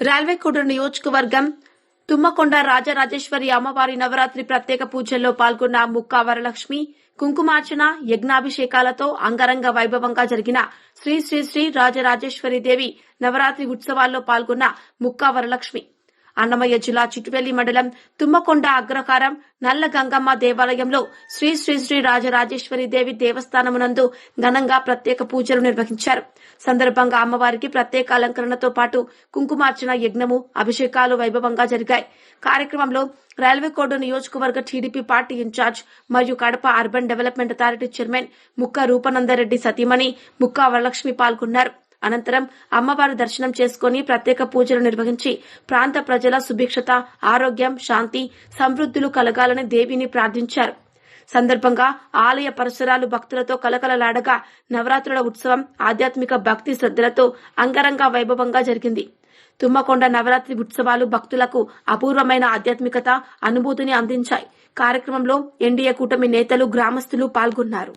రైల్వేకోట నియోజకవర్గం తుమ్మకొండ రాజరాజేశ్వరి అమ్మవారి నవరాత్రి ప్రత్యేక పూజల్లో పాల్గొన్న ముక్కా వరలక్ష్మి కుంకుమార్చన యజ్ఞాభిషేకాలతో అంగరంగ వైభవంగా జరిగిన శ్రీ శ్రీ శ్రీ రాజరాజేశ్వరి దేవి నవరాత్రి ఉత్సవాల్లో పాల్గొన్న ముక్కా వరలక్ష్మి. అన్నమయ్య జిల్లా చిట్టువెల్లి మండలం తుమ్మకొండ అగ్రహారం నల్ల గంగమ్మ దేవాలయంలో శ్రీ శ్రీ శ్రీ రాజరాజేశ్వరి దేవి దేవస్థానమునందు ఘనంగా ప్రత్యేక పూజలు నిర్వహించారు. సందర్భంగా అమ్మవారికి ప్రత్యేక అలంకరణతో పాటు కుంకుమార్చన యజ్ఞము అభిషేకాలు వైభవంగా జరిగాయి. కార్యక్రమంలో రైల్వే కోడ్ నియోజకవర్గ టీడీపీ పార్టీ ఇన్ఛార్జ్ మరియు Kadapa urban development authority chairman Mukka Rupanandareddy సతీమణి ముక్క వరలక్ష్మి పాల్గొన్నారు. అనంతరం అమ్మవారి దర్శనం చేసుకుని ప్రత్యేక పూజలు నిర్వహించి ప్రాంత ప్రజల సుభిక్షత ఆరోగ్యం శాంతి సమృద్ధులు కలగాలని దేవిని ప్రార్థించారు. సందర్భంగా ఆలయ పరిసరాలు భక్తులతో కలకలలాడగా నవరాత్రుల ఉత్సవం ఆధ్యాత్మిక భక్తి శ్రద్ధలతో అంగరంగ వైభవంగా జరిగింది. తుమ్మకొండ నవరాత్రి ఉత్సవాలు భక్తులకు అపూర్వమైన ఆధ్యాత్మికత అనుభూతిని అందించాయి. కార్యక్రమంలో ఎన్డీఏ కూటమి నేతలు గ్రామస్తులు పాల్గొన్నారు.